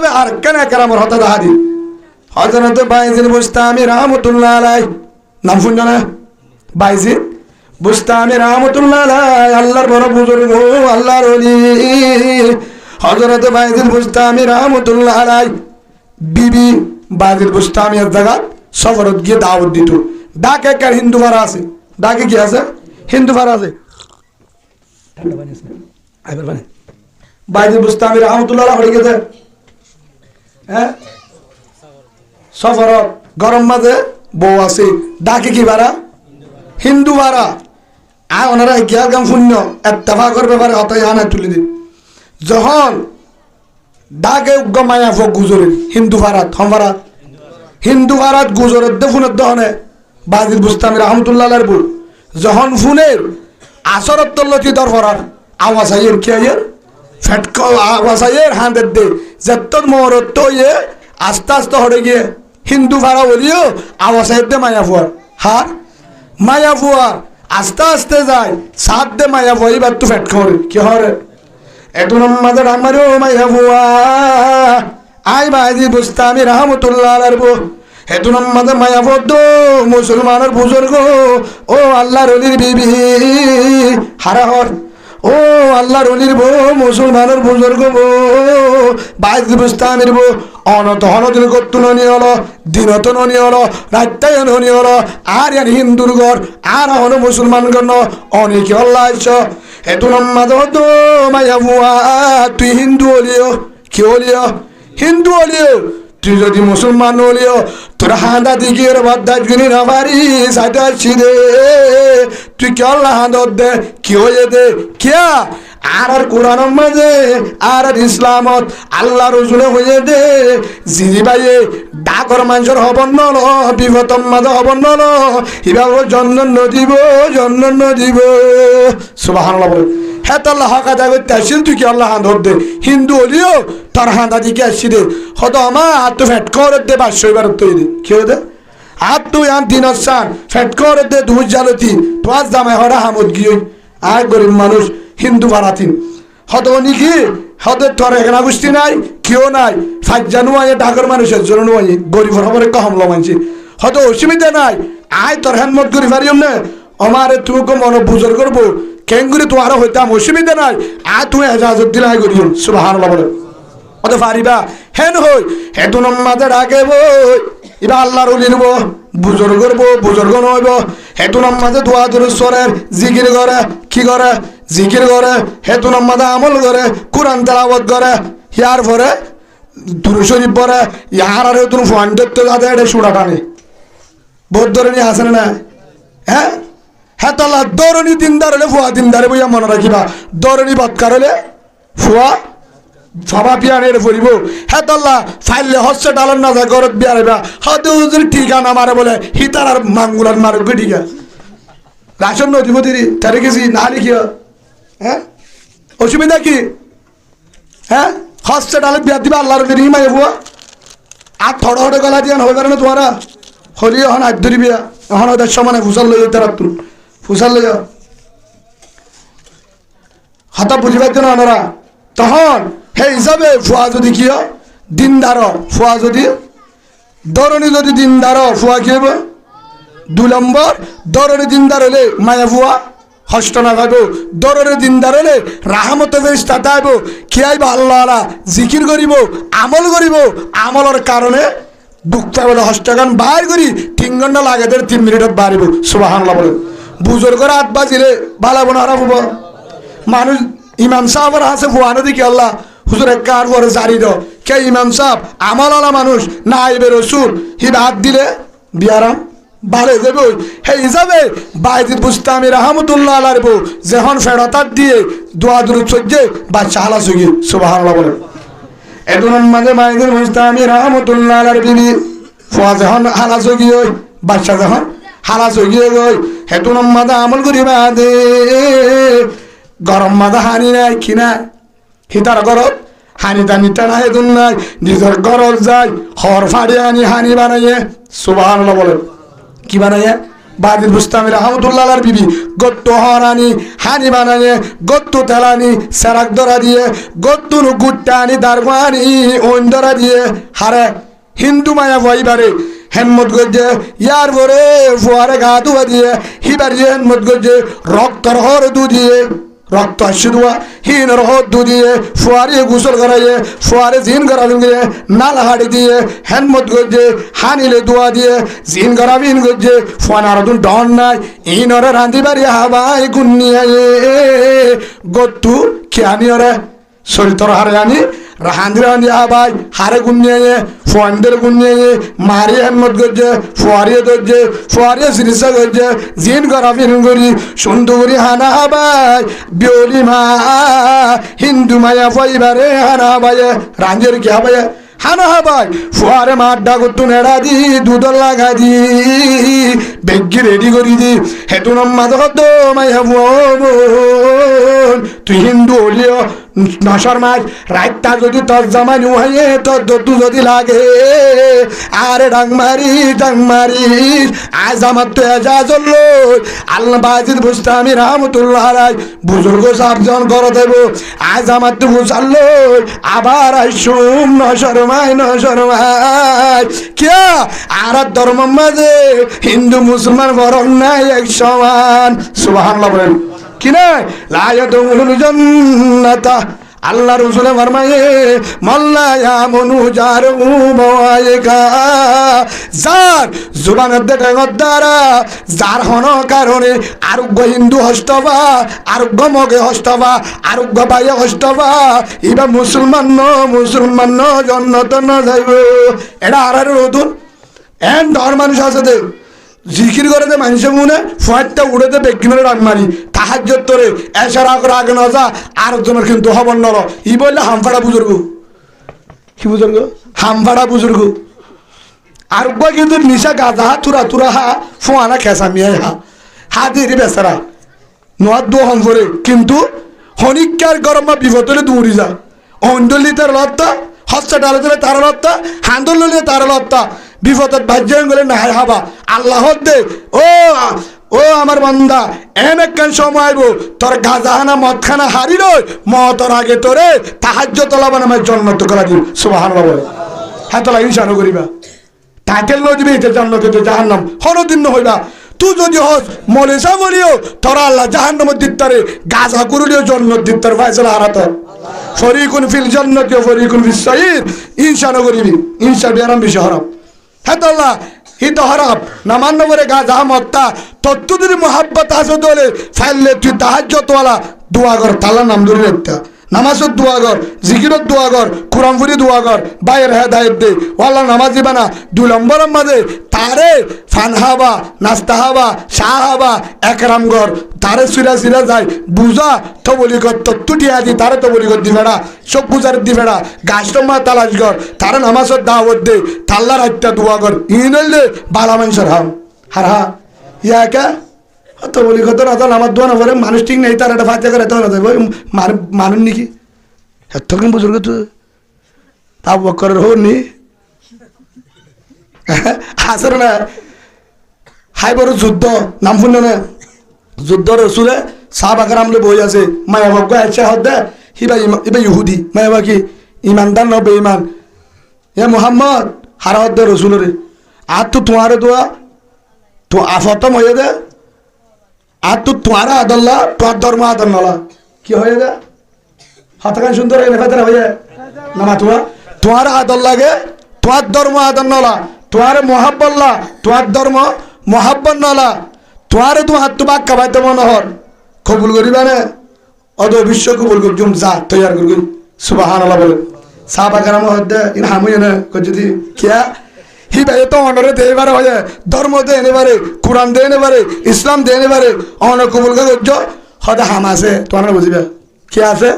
হিসাবে আর কেন কেরামর হতে দাহাদি হজরত বাইজিন বুস্তামি রহমতুল্লাহ আলাই নাম শুনছ না? বাইজিন বুস্তামি রহমতুল্লাহ আলাই আল্লাহর বড় বুজুর্গ, আল্লাহর অলি হজরত বাইজিন বুস্তামি রহমতুল্লাহ আলাই বিবি বাইজিন বুস্তামি এক জায়গা সফরত গিয়ে দাওয়াত দিত। ডাকে কার হিন্দু ভাড়া আছে? ডাকে কি আছে? হিন্দু ভাড়া আছে। বাইজিন বুস্তামি রহমতুল্লাহ হয়ে গেছে। হ্যাঁ? সফরত গরম মাঝে বউ আছে। ডাকে কি ভাড়া? হিন্দু ভাড়া। আর ওনারা গিয়ার গাম শূন্য এত্তেফাকর ব্যাপারে হতাই আনা তুলে দিন। যখন ডাকে উগ্র মায়া ফোক গুজরের হিন্দু ভাড়াত, হম ভাড়াত। হিন্দু ভাড়াত গুজরের দে ফোনের দহনে। বাজিদ বুস্তামি রহমতুল্লাহ বল যখন ফোনের আসরত তল্লতি দরফরার আওয়াজ আইয়ের কি আইয়ের? ফেটক আওয়াজ আইয়ের, হাঁদের দে। যেত মরত তো ইয়ে আস্তে আস্তে হরে গিয়ে হিন্দু ভাড়া বলিও আইয়ের দে মায়া ফুয়ার হার মায়া ফুয়ার আস্তে আস্তে যায় সাত দে মায়া ফুয়া এবার তো ফেট করে কি হরে এত নম্বর মায়া ফুয়া আই বাজি বুস্তামি রহমতুল্লাহ আলারবো হেতু নম্বর মায়া বদ্ধ মুসলমানের বুজুর্গ ও আল্লাহ রলির বিবি। হারাহর ও আল্লাহ রলির বো মুসলমানের বুজুর্গ বো বাইশ বুস্তামির বো অনত হনদিন কত্তু ননি হলো দিনত ননি হলো রাত্তায় ননি হলো আর ইয়ার হিন্দুর ঘর, আর হন মুসলমান গণ অনেকে আল্লাহ আইস হেতু নম্বর তো মায়া বুয়া তুই হিন্দু হলিও কি হলিও হিন্দু হলিও তুই যদি মুসলমান হলিও, তোর হাঁদা দিকে বাদ্দাজ গিনি না পারি, সাইডা ছিড়ে তুই কে আল্লাহ হাঁদর দে? কি হয়ে দে কিয়া আর আর কোরআন মাঝে, আর আর ইসলামত আল্লাহ রসুলে হয়ে দে জিরি বাইয়ে ডাকর মানুষের হবন নল বিগতম মাঝে হবন নল। এবার জন্ম নদীব জন্ম নদীব। সুবাহ হ্যাঁ তাল্লাহ হাঁকা তাইছিল তুই কি আল্লাহ হাঁদর দে? হিন্দু হলিও তার হাঁদা দিকে আসছি দে হয়তো আমার হাত তো ফ্যাট করে দে পাঁচশো এবার তৈরি কি হাত তুই আন তিন সান ফ্যাট করে দে দুই জালতি তোমার জামাই হরা হামদ গিয়ে আর গরিব মানুষ, হিন্দু বাড়াতিন হয়তো উনি কি? হয়তো তোর এখানে গোষ্ঠী নাই, কেউ নাই। ফাইজ জানু আয় ঢাকার মানুষের জন্য নয় গরিব হবার কমলা মানছি হয়তো অসুবিধা নাই। আয় তোর হ্যান্ডমত করি পারিম না আমারে তুমি মন বুজর করব। কেঙ্গুরি তোমার হইতাম, অসুবিধা নাই। আর তুমি এজাজত দিলে, আয় করিও সুবাহ বলে অত পারিবা হেন হই, হেতু নম্মাদে ডাকে বই। এবার আল্লাহর উলি নেব বুজর করব বুজর্গ নইব। হেতু নম্মাদে দোয়া দুরুশ্বরের জিকির করে, কি করে? জিকির করে, হেতু নম্মাদে আমল করে, কোরআন তেলাবত করে। ইয়ার পরে দুরু শরীফ পরে, ইয়ার আর তুমি ফোন দেখতে যাতে এটা সুড়া টানে বহুত ধরনের আছে না হ্যাঁ? হ্যাঁ তাল্লা দরনি দিনদার হলে ফুয়া দিনদারে বইয়া মনে রাখিবা। দরনি বৎকার হলে ফুয়া সভা পিয়ানের ফুরিব। হ্যাঁ তাল্লা ফাইলে হচ্ছে ডালার না যায়, গরত বিয়ারিবা হয়তো হুজুর ঠিকানা মারে বলে, হিতার আর মাঙ্গুলার মারে গটিকা রাশন নদী মদিরি তারে গেছি, না লিখিও। হ্যাঁ? অসুবিধা কি? হ্যাঁ? হচ্ছে ডালে বিয়া দিবা, আল্লাহর দিন মাই ফুয়া। আর থড় হড়ে গলা দিয়ে হবে না তোমারা হলি এখন আট ধরি বিয়া এখন ওদের সমানে ফুসাল লই যেতে রাখতুন ফুসাল যাও হতা বুঝিবার জন্য আমরা তখন সেই হিসাবে ফুয়া যদি কি হয়? দিনদার। ফুয়া যদি, দরণি যদি দিনদার, ফুয়া কি হবে দু নম্বর, দরণি দিনদার হলে মায়া ফুয়া, হষ্ট না খাইব। দররে দিনদার হলে রাহামত বেশ তাতাইব কি আইব আল্লাহ আলা, জিকির করিব, আমল করিব। আমলের কারণে দুঃখটা বলে হস্তগান বাইর করি, তিন ঘণ্টা লাগে তিন মিনিটত বাড়িব সুবাহ বলে। বুজোর করে আট বাজিলে বালা বোনা হব। মানুষ ইমাম সাহেবের হাসে ফুয়ানো দিকে আল্লাহ, হুজুর কার পরে জারি দাও। কে ইমাম সাহেব? আমল আলা মানুষ না আইবে রসুল। হিব হাত দিলে বিয়ারাম বাড়ে দেবে হে হিসাবে বাইদিন বুস্তামি রহমতুল্লাহ আলার বউ যখন ফেরতার দিয়ে দোয়া দূর চোদ্দে বাচ্চা হালা সুগি সুবাহ বলে এদুন মাঝে বাইদিন বুস্তামি রহমতুল্লাহ আলার বিবি ফুয়া যখন হালা সুগি ওই বাচ্চা যখন হালা সুগিয়ে গই হেতুন মাদা আমল করি বাদে গরম মাদা হানি নাই, কি নাই? হিতার ঘরত হানি টানি টানা হেতুন নাই, নিজের ঘরত যায় হর ফাড়ি আনি হানি বানাইয়ে। সুবাহ বলে কি বানাইয়ে? বাদিল বুস্তামি রহমতুল্লাহর বিবি, গত্তু হরানি হানি বানানি গত্তু তেলানি সেরাক ধরা দিয়ে, গত্তু গুট্টানি দারগানি ওন ধরা দিয়ে। হারে, হিন্দু মায়া ভয়বারে হেনমত গজ্জে ইয়ার ভরে ফুয়ারে গা ধুয়া দিয়ে, হিবার যে হেনমত গজ্জে রক্তর হর দু দিয়ে, রক্ত আসছে দুয়া হিন রহত দু দিয়ে, ফুয়ারে গোসল করাইয়ে, ফুয়ারে জিন করাবিন দিয়ে, নাল হাড়ি দিয়ে হেনমত গজ্জে হানিলে দোয়া দিয়ে, জিন করাবিন গজ্জে ফুয়ানার দুন ডন নাই, ইনরে রাঁধি বাড়ি হাবাই গুন্নিয়ে, গত্তু খেয়ানি ওরে চরিত্র হারে আনি রাহান্দির আনি আবাই হারে গুনিয়ে ফোয়ান্দের গুনিয়ে মারি হেমত গজ্জে ফুয়ারিয়ে দজ্জে ফুয়ারিয়ে সিরিসা গজ্জে জিন গরা ফিন গরি সুন্দরী হানা আবাই বিয়লি মা হিন্দু মায়া ফইবারে হানা আবাই রাঞ্জের কি আবাই হানা হাবাই ফুয়ারে মাঠ ডাকুতু নেড়া দি দুধ লাগা দি বেগি রেডি করি দি হেতু নম্মাদ হত মাইয়া বোন তুই হিন্দু হলিও নশর মাস যদি তোর জামাই নুহাইয়ে তোর যদি লাগে। আরে ডাং মারি ডাং মারি, আজ আমার তো এজা চলল আল্লাহ বাজিদ বুঝতে আমি রহমতুল্লাহ রায় বুজুর্গ সাবজন করে দেব, আজ আমার তো বুঝাল্লো আবার আইসুম নশর মাই নশর মাই কে? আর ধর্ম মাঝে হিন্দু মুসলমান গরম নাই এক সমান। সুবাহ বলেন। কি মনু কারণে আরোগ্য হিন্দু হস্তবা, আরোগ্য মগে হস্তবা, আরোগ্য বাইয়ে হস্তবা এবার মুসলমান ন, মুসলমান জন্নত ন যাইব। এটা আর নতুন এন ধর মানুষ আছে দেখ জিকির করে দে মানুষে মনে ফুয়ারটা উড়ে দে রাগ মারি তাহার তোরে এসার আগর আগে না যা আর জনের কিন্তু হবন নর। ই বললে হামফাড়া বুজুর্গ। কি বুজুর্গ? হামফাড়া বুজুর্গ। আর কিন্তু নিশা গাজা হা তুরা তুরা হা ফুয়ানা খেসা মিয়াই হা। হা দিয়ে বেচারা। নোয়ার দু হম করে কিন্তু হনিকার গরম বা বিপদলে দৌড়ি যা। অন্ডলি তার লত্তা হসপিটালে দিলে তার লত্তা হান্দল লইলে তার লত্তা বিপদত ভাজ্য গেলে না হাবা। আল্লাহ দে। ও ও আমার বান্দা, এম একখান সময় আইব। তোর গাজাহানা মদখানা হারি রই মতর আগে তোরে তাহাজ্য তলাবান আমার জন্মত করা দিন সুবাহান বলে। হ্যাঁ তোলা ইনসানও করিবা। লই দিবি এটা জান্নাতে তো জাহান্নাম। হরদিন হইবা। তুই যদি হস, মলেসা বলিও, তোরা আল্লাহ জাহান্নামের দিত্তারে গাজা করুলিও জন্নত দিত্তার ফাইসলা হারাত। ফরিকুন ফিল জন্নতি ও ফরিকুন ফিস সাইর ইনসান করিবি। ইনসান বিয়ারাম বেশি হরাম। তো আল্লাহ হিত হরাম নামান্ন করে গাজা মত্তা তত্ত্বদের মহাব্বত আছে দলে ফাইললে তুই তাহার দোয়া কর তালা নাম ধরে রাখতা নামাজত দোয়া কর, জিকিরত দোয়া কর কুরাম ফুরি দোয়া কর, বাইর হেদায়ত দে। ওয়াল্লা নামাজ দিবা না। দুই নম্বর মাঝে তারে ফান হাবা নাস্তা হাবা শাহ হাবা একরাম কর। তারে সিরা সিরা যায়, বুঝা তো বলি কর টিয়া দি, তারে তো বলি কর দিবেড়া সব বুঝার দিবেড়া গাছ তোমা তালাশ কর। তারে নামাজত দাওয়াত দে। তাল্লার হাত্তা দোয়া কর। ইনল বালা মানুষের হাম। হার হা ইয়াকা? তো বলি কত রাত আমার দোয়া না বলে মানুষ ঠিক নেই, তার একটা ফাঁচা করে তো মানুষ নাকি? এত কেন বুঝল তো তা বকরের নি। আসর না। হাই বড় যুদ্ধ, নাম শুনল না। যুদ্ধ রসুলে সাহ বাকার আমলে বই আছে, মায়া ভগ্য আছে হদ্দে হিবা ইবা ইহুদি, মায়া বাকি ইমানদার ন বেঈমান। এ মোহাম্মদ, হারা হদ্দে রসুলরে। আর তো তোমারে দোয়া, তো আফতম হয়ে দে। আর তো তোমারা আদল্লা তোর ধর্ম আদর নলা কি হয়ে দে হাতখান সুন্দর হয়ে হয়ে নামা তোমা তোমার আদর লাগে তোমার ধর্ম আদর নলা তোমার মহাব্বল্লা তোমার ধর্ম মহাব্বন নলা তোমার তুমি হাত তোমাক কাবাইতে মনে হর কবুল করিবা নে। অদ বিশ্ব কবুল করি, জুম যা তৈয়ার করি সুবাহান বলে। সাহাবা কারাম হদ্দে ইন হামুই নে কজি কিয়া? হি ভাই তো অনরে দে এবারে হয়ে, ধর্ম দে এবারে কোরআন দে এবারে ইসলাম দে এবারে অন কবুল গজ্জ হদে হাম আছে, তোমার বুঝিবা? কি আছে?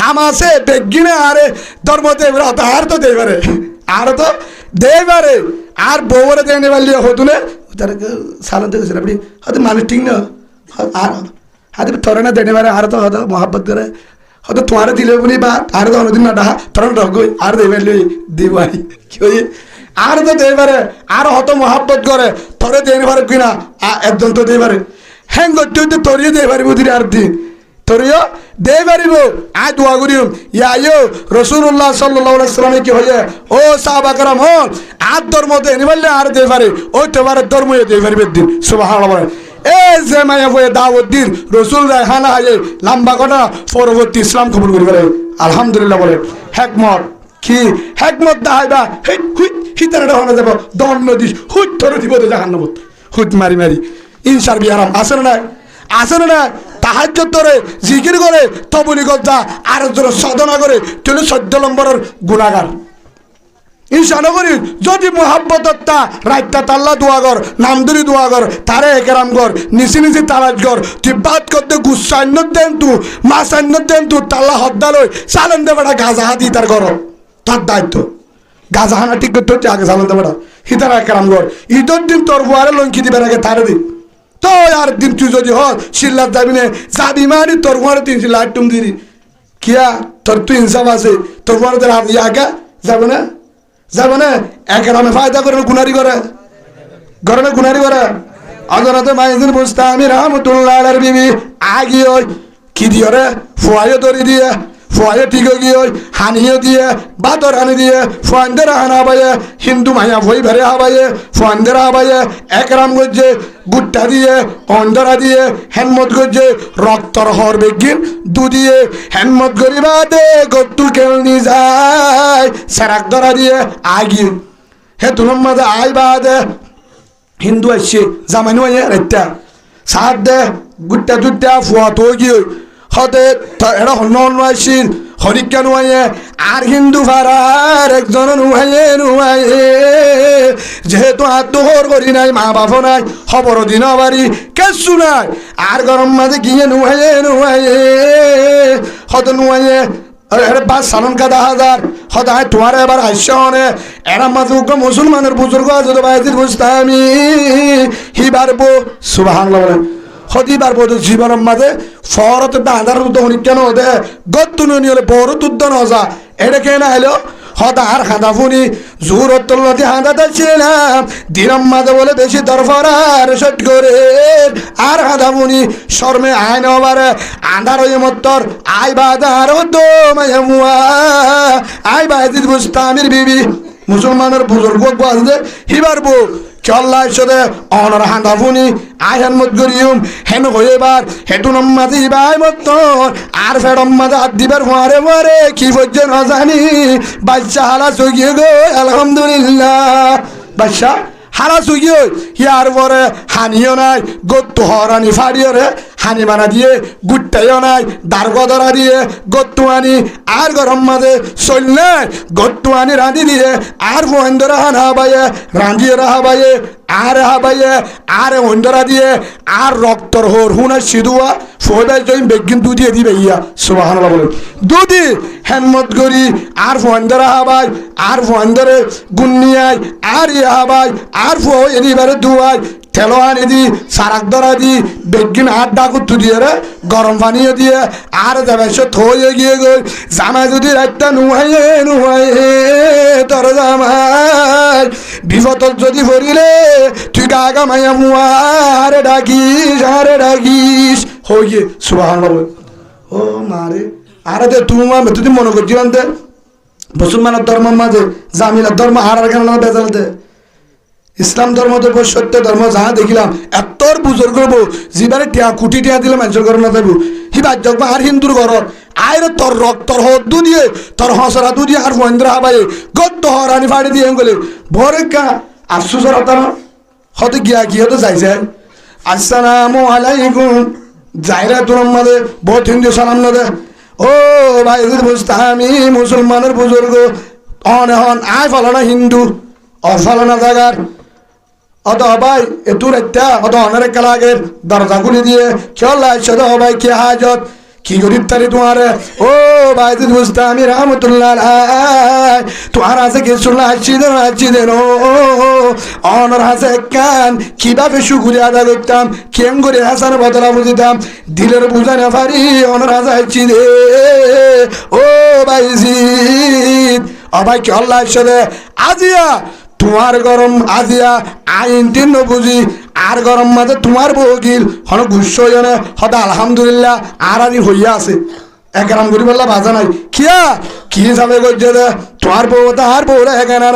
হাম আছে বেগিনে আরে, ধর্ম দে এবারে হতে আর তো দে এবারে আর তো দে এবারে আর বউরে দে এবারে হতুনে তার সালান থেকে আপনি হয়তো মানুষ ঠিক না। আর হাতে তোরে না দেনে বারে আর তো হয়তো মহাব্বত করে। হয়তো তোমারে দিলে বলি বা আর তো অন্যদিন না ডাহা, তোর রগই আর দেবে দিবাই কি আর তো দেই পারে আর হত মহাব্বত করে তোরে দেই পারে কিনা একজন তো দেই পারে হ্যাং করতে হইতে তোরিয়ে দেই পারিব দিন আর দিন তোরিও দেই পারিব আয় দোয়া করিম ইয়া রসুল্লাহ সাল্লাহ সাল্লামে কি হয়ে ও সাহাবাকরাম হল আর ধর্ম দেনি বললে আর দেই পারে ওই তোমার ধর্ম দেই পারিবে দিন। সুবাহ বলে এ যে মায়া বয়ে দাওয়াত দিন রসুল রায় হানা হাজে লম্বা ঘটনা, পরবর্তী ইসলাম কবুল করি পারে আলহামদুলিল্লাহ বলে হেকমত। কি? হেকমত হুই হিতারে হনে যাব, দণ্ড দিস হুই ধরে দিব তো জাহান নবত হুট মারি মারি। ইনসার বিহারাম আছে না আছে না তাহাজ্য তোরে জিকির করে তবলি গজ্জা আর জোরে সদনা করে তুই চোদ্দ নম্বরের গুণাগার। করি যদি মোহাব্বতটা রাইতা তাল্লা দোয়া কর নামদুরি দোয়া কর তারে একরাম কর নিচি নিচি তারাজ কর তুই বাদ করতে গুসান্য দেন তু মাসান্য দেন তু, তাল্লা হদ্দা লই, চালেন দে বেটা গাজা হাতি তার কর তার দায়িত্ব। গাজা হানা ঠিক করতে হচ্ছে, আগে দে বেটা হিতার একরাম কর ঈদের দিন তোর বুয়ারে লঙ্কি দিবে, আগে তারে দি। তো আর দিন তুই যদি হল শিল্লার যাবি নে যাবি মারি, তোর বুয়ারে তিন শিল্লা আটটুম দিবি কিয়া? তোর তুই ইনসাফ আছে। তোর বুয়ারে তোর হাত ইয়াকা? যাবে না? যাবে না? একের আমি ফায়দা করে গুনারি করে? করে গুনারি করে? অজরাতে মাইদিন বুঝতে আমি রহমতুল্লাহ বিবি আগি ওই কি দিয়ে রে? ফুয়াইও দিয়ে। ফুয়াইও ঠিক গিয়ে হানিও দিয়ে বাতর হানি দিয়ে ফুয়ান্দের হানা বাইয়ে হিন্দু মাইয়া ভই ভেরে হাবাইয়ে ফুয়ান্দের হাবাইয়ে একরাম গজ্জে গুট্টা দিয়ে অন্দরা দিয়ে, হেনমত গজ্জে রক্তর হর বেগিন দু দিয়ে হেনমত গরিবা দে গত্তু কেল নি যায় সেরাক ধরা দিয়ে আগি হে তুলম মাঝে আই বা দে, হিন্দু আসছে জামাইনু আইয়া রাইতা সাত দে, গুট্টা টুট্টা ফুয়া তো গিয়ে। হতে এরা হন্য আসছিল হরিকা নুয়াইয়ে আর হিন্দু ভাড়ার একজন নুয়াইয়ে নুয়াইয়ে যেহেতু আত্মহর করি নাই, মা বাপ নাই খবর দিন বাড়ি কেসু নাই আর গরম মাঝে গিয়ে নুয়াইয়ে নুয়াইয়ে হত নুয়াইয়ে বাস সালন কাদা হাজার সদায় তোমার এবার হাস্য হনে। এরা মাঝে উগ্র মুসলমানের বুজুর্গ আছে তো বাইজির বুঝতামি হি বারবো সুবাহান বলে সদি বারবো তো জীবনের মাঝে ফরত দাঁধার তো হনি কেন দে। গত্তু নি হলে বড় তুদ্দ নজা। এটা কে না হলো? হদার হাঁদা ফুনি জোর অত্যল্লতি হাঁদা দেখছিলাম দিনম মাঝে বলে বেশি দরফরার সট করে। আর হাঁদা ফুনি, শর্মে আয় নবারে আন্ধার হয়ে মত্তর, আই বাদার আই বাজিদ বুস্তামির বিবি। মুসলমানের বুজুর্গ আছে হিবার বউ চল্লা ইসদে অনর হাঁদা ফুনি আই হেন মত গরিয়ম, হেন হইবার হেটু হেতু দিবাই বাই মত্তর আর ফেরম মাঝে হাত দিবার হোয়ারে মারে কি বলছে না জানি বাচ্চা হালা চগিয়ে গো, আলহামদুলিল্লাহ। বাচ্চা হারা চুগিয়ে ইয়ার পরে হানিও নাই গত্তু হরানি ফাড়িও রে হানি মানা দিয়ে, গুট্টাইও নাই দার্গ ধরা দিয়ে গত্তু আনি আর গরম মাঝে চললে গত্তু আনি রাঁধি দিয়ে আর মহেন্দ্র হান হাবাইয়ে রাঁধিয়ে রাহাবাইয়ে আর হাবাইয়ে আর অন্ধরা দিয়ে আর রক্তর হোর হুনা সিধুয়া ফোদাই জইন বেগিন দুধিয়ে দিবে ইয়া সুবাহান বলে দুধি হেনমত করি, আর ফোয়ান্দরা হাবাই, আর ফোয়ান্দরে গুন্নিয়াই আর ইয়া হাবাই, আর ফো এদিবারে দুয়াই তেলো আনি দি, সারাক ধরা দি, বেগিন হাত ডাকুত্তু দিয়ে রে, গরম পানিও দিয়ে, আর যাবে সে থয়ে গিয়ে গই। জামাই যদি রাতটা নুহাইয়ে নুহাইয়ে তোর জামাই। বিপদত যদি ভরিলে, তুই গা গা মাইয়া মুয়ারে ডাকিস, আরে ডাকিস। মারে আরে দে তুমি আমি তুই মনে করছি দে মুসলমানের ধর্মের মাঝে জামিলার ধর্ম হারার কেন বেজাল দে ইসলাম ধর্ম তো সত্য ধর্ম যাহা দেখিলাম এতর বুজুর্গ বউ যিবারে টিয়া কুটি টিয়া দিলে মানুষের ঘর না যাব সি বাজ্যক আর হিন্দুর ঘরত আইরে তোর রক্ত তোর হদ্দু দিয়ে তোর হসরা দু দিয়ে আর মহেন্দ্র হাবাই গদ্দ হরানি ফাড়ি দিয়ে গেলে ভরে কা আফসুসর হতাম হতে গিয়া গিয়ে তো যাইছে আসসালামু আলাইকুম তোর মাঝে বহুত হিন্দু সালাম না ও ভাই বুঝতামি মুসলমানের বুজুর্গ। অন হন আয় ফলানা হিন্দু, অফলানা জাগার। অত হবাই এতুর একটা, অত অনেক কালাগের, দরজা খুলে দিয়ে। চল আসছে তো হবাই কে হাজত? কি গরিব তারি তোমার ও বাইদি বুঝতে আমি রহমতুল্লাহ তোমার আছে কি শুনলা হাসি দেন হাসি দেন অনর হাসে কান? কীভাবে শুকুরি আদা করতাম কেম করে হাসান বদলা বুঝিতাম দিলের বুঝা না পারি, অনর হাসে হাসি দে ও বাইজি অবাই কি আল্লাহ সাথে? আজিয়া তোমার গরম আজিয়া, আইন তিন বুঝি আর গরম মাঝে তোমার বউ গিল। হন গুস্স হইয়া হদা আলহামদুলিল্লাহ, আর আদি হইয়া আছে। একরাম করি বললা, বাজা নাই। কিয়া? কি যাবে গজ্জে দে তোমার বউ তাহার বউরা এখানে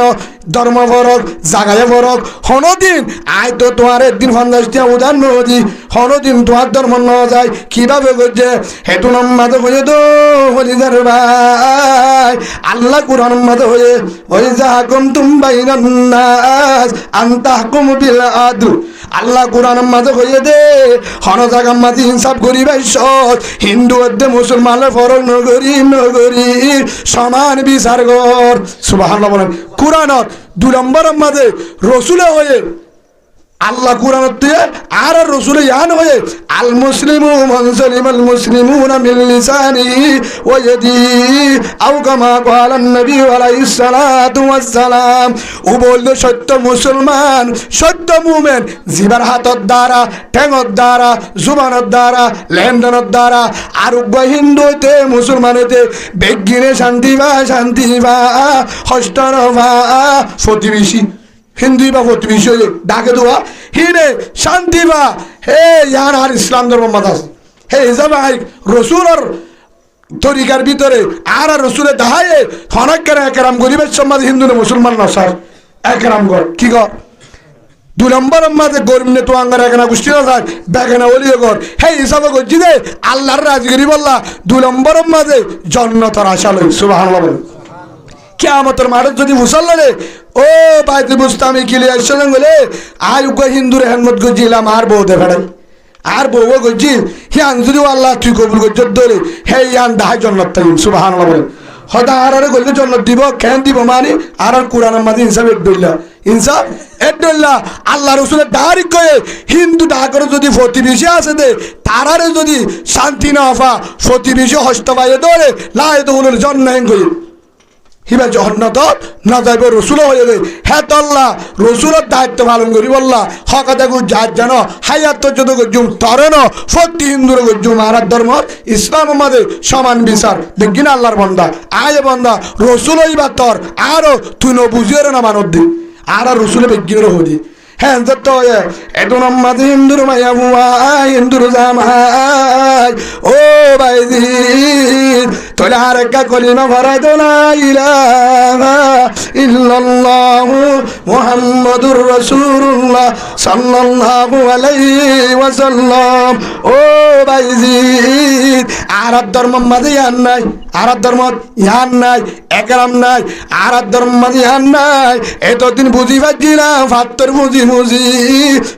ধর্ম ফরক, জাগায় ফরক। হনদিন আয় তো তোমার একদিন সন্ধ্যাসটিয়া উদার নদী। হনদিন তোমার ধর্ম ন যায়। কীভাবে গজ্জে হেতু নম্মাতে হয়ে তো হলি যার ভাই। আল্লাহ কুরআন মাতে হয়ে, ওই যাহাকুম তুম বাইনান নাস আনতাহকুম বিল আদল। আল্লাহ কোরআন মাঝে কইয়ে দে হন মাঝে ইনসাফ করি ভাই সৎ হিন্দু অধ্যে মুসলমানের ফরক নগরী নগরী সমান বিচার গর সুবাহ কোরআনত দু নম্বর মাঝে রসুলে হয়ে আল্লাহ কোরআন আর রসুল ইয়ান হয়ে, আল মুসলিমু মান সালিম আল মুসলিমুনা মিন লিসানি ওয়া ইয়াদি, আও কামা ক্বালা নবী আলাইহিস সালাতু ওয়াস সালাম। ও বলল, সত্য মুসলমান, সত্য মুমিন জিবার হাতত দ্বারা, ঠেঙত দ্বারা, জুবানত দ্বারা, লেনদেনত দ্বারা আর উগ্র হিন্দুতে মুসলমানেতে বেগিনে শান্তি বা শান্তি বা হস্তর বা প্রতিবেশী হিন্দু বা প্রতিবেশী ডাকে দেওয়া হিরে শান্তি বা, হে ইয়ার আর ইসলাম ধর্ম আছে হে ইজাবাই রসুলর তরিকার ভিতরে আর আর রসুলের দাহায়ে হনাক্কের একরাম গরিবের সমাজ হিন্দু না মুসলমান না স্যার একরাম কর। কি কর? দু নম্বর মাঝে গরিব নে তো আঙ্গার এখানে গোষ্ঠী না থাক বেখানা ওলিয়ে কর। হে হিসাবে করছি দে আল্লাহর রাজগিরি বললা, দু নম্বর মাঝে জন্নতর আশা লই। সুবাহ বলে। কেয়ামতের মাঠে যদি মুসল্লারে ও বাইতে বুঝতে আমি আসছিলাম বলে আর উগ্র হিন্দুর হেনমত গজিলাম, আর বউ দেখাড়াই আর বউ গজি হিয়ান যদি আল্লাহ তুই কবুল গজ্জ ধরে হে ইয়ান দাহাই জন্নত থাকিম সুবাহ বলে হয়তো আর জন্নত দিব, কেন দিব মানে? আর আর কোরআনের মাঝে ইনসাফ এড্ডইলা ইনসাফ এড্ডইলা আল্লাহ রসুলের ডাহারি কয়ে, হিন্দু ডাকরে যদি প্রতিবেশী আছে দে, তারারে যদি শান্তি না হফা প্রতিবেশী হস্তবাইয়ে ধরে লাই তো জন্ম করি হিবা জহন্নত না যাইব রসুল হয়ে যাবে। হ্যাঁ তল্লা, রসুলের দায়িত্ব পালন করি বললা। হকা দেখু যার জানো, হায়াত যত গজ্জুম তরে ন সত্যি হিন্দুর গজ্জুম আর ধর্ম ইসলাম আমাদের সমান বিচার। দেখি না আল্লাহর বন্দা, আয় বন্দা, রসুল হইবা তর। আরও তুই ন বুঝিয়ে না মানব দি আর আর রসুলে বেগিয়ে হদি হ্যাঁ তো এটু নম্মাদ হিন্দুর মায়া বুয়া হিন্দুর জামাই ও বাইদি তোলে আর একটা কলিমা ভরাই তো না ইল্লাল্লাহু মুহাম্মাদুর রাসূলুল্লাহ সাল্লাল্লাহু আলাইহি ওয়াসাল্লাম। ও বাইজি আর ধর্ম মাঝে ইয়ান নাই আর ধর্ম ইয়ান নাই, একরাম নাই আর ধর্ম মাঝে ইয়ান নাই। এতদিন বুঝি পাচ্ছিলাম ফাত্তর বুঝি বুঝি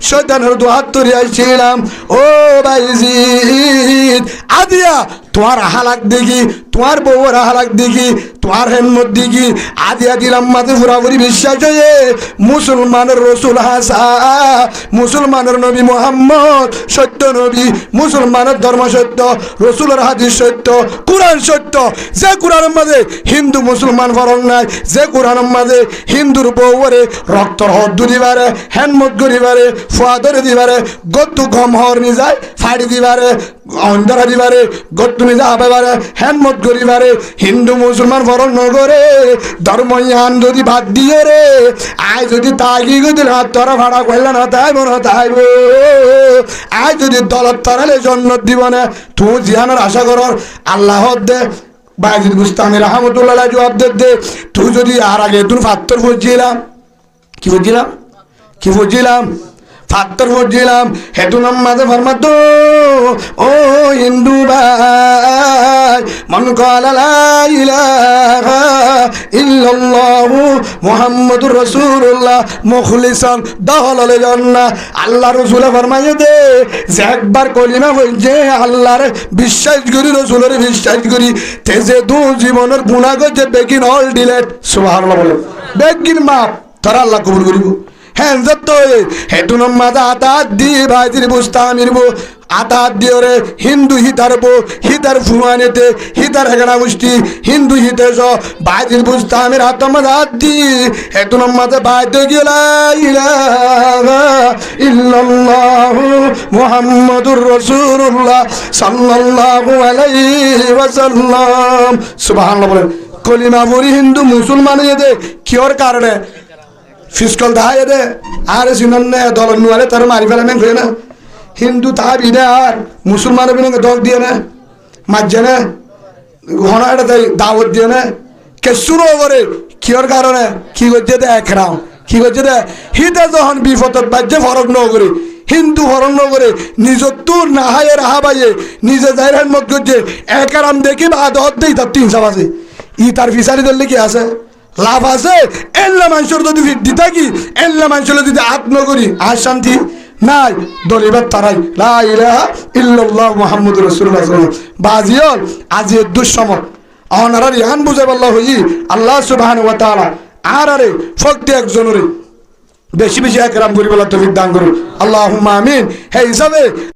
শৈতানের তরি আইছিলাম। ও বাইজি আদিয়া তোমার হালাক দেখি তোমার বউর হালাক দেখি তোমার হেমত দেখি। আদি দিলাম মাঝে পুরাপুরি বিশ্বাস হয়ে মুসলমানের রসুল হাসা মুসলমানের নবী মোহাম্মদ, সত্য নবী, মুসলমানের ধর্ম সত্য, রসুলের হাদিস সত্য, কোরআন সত্য। যে কোরআনের মাঝে হিন্দু মুসলমান ফরক নাই, যে কোরআনের মাঝে হিন্দুর বউরে রক্তর হদ দিবারে হেনমত করিবারে ফুয়া ধরে দিবারে গত্তু গম হর নি যায় ফাড়ি দিবারে, অন্ধরা দিবারে গত্তু নিজে আবেবারে হেনমত করিবারে হিন্দু, মুসলমান ফরক নগরে ধর্ম ইয়ান যদি বাদ দিয়ে রে, আয় যদি তাগি গদিল হাত তরা ভাড়া করলে না তাই মনে তাইব আয় যদি দলত তরালে জন্ম দিব না তুই জিয়ানের আশা করর আল্লাহ দে। বাইজিদ গুস্তামি রহমতুল্লাহ জবাব দে দে। তুই যদি আর আগে তুই ফাত্তর বুঝছিলাম কি বুঝছিলাম কি বুঝছিলাম হেতু নাম মাঝে ফরমাত, ও হিন্দু ভাই, মন ইল্লাল্লাহু মুহাম্মাদুর রাসূলুল্লাহ, মুখলিসান দহললে জান্নাহ আল্লাহ রাসূল ফরমায়ে দে, যে একবার কলিমা বলছে, আল্লাহর বিশ্বাস করি, রাসূলের বিশ্বাস করি, তে যে দু জীবনের গুনাহ করছে বেগিন অল ডিলেট সুবহানাল্লাহ বলে বেগিন মাপ তারা আল্লাহ কবুল করিব। হ্যাঁ যত হেতু নম্মাদা আতাত দিয়ে ভাইজির বুঝতা আমিরবো আতাত দিয়ে রে হিন্দু হিতারবো হিতার ফুয়ানেতে হিতার হেগড়া মুষ্টি হিন্দু হিতে স ভাইজির বুঝতা আমির হাত দি হেতু নম্মাদা বাইতে গেলা ইল্লাল্লাহু মুহাম্মাদুর রাসূলুল্লাহ সাল্লাল্লাহু আলাইহি ওয়াসাল্লাম। সুবহানাল্লাহ বলেন, কলিমা পড়ি হিন্দু মুসলমান এদে কিওর কারণে? ফিসকল দাহাই দে। আর সিনন নে, দল নুয়ারে তার মারি ফেলে মেন না। হিন্দু তা বিনে আর, মুসলমান বিনে দল দিয়ে না। মাঝে না, ঘনা এটা দেয় দাওয়াত দিয়ে না। কেসুরো করে কিয়র কারণে কি করছে দে একরাম কি করছে দে। হিতে যখন বিপদত বাজ্যে ফরক ন করে। হিন্দু ন করে। নিজের তোর না হায়ে রাহা বাইয়ে নিজে যাইরান মত করছে একরাম দেখি বা দত দেই তার তিন আছে ই তার ফিসারি ধরলে কি আছে। লাভ আছে? এল্লা মানুষের যদি ফিরতি থাকি, এল্লা মানুষের যদি আত্ম করি আর শান্তি নাই, দলিবার তারাই। লা ইলাহা ইল্লাল্লাহ মুহাম্মদুর রাসূলুল্লাহ সাল্লাল্লাহু আলাইহি ওয়াসাল্লাম। বাজিয়ল, আজি দুঃসময়। অনারার ইহান বুঝে বল্লা হই আল্লাহ সুবহানাহু ওয়া তাআলা আর আরে, ফক্তি একজনের বেশি বেশি একরাম করি বলা তৌফিক দান করুন। আল্লাহুম্মা আমিন। হে হিসাবে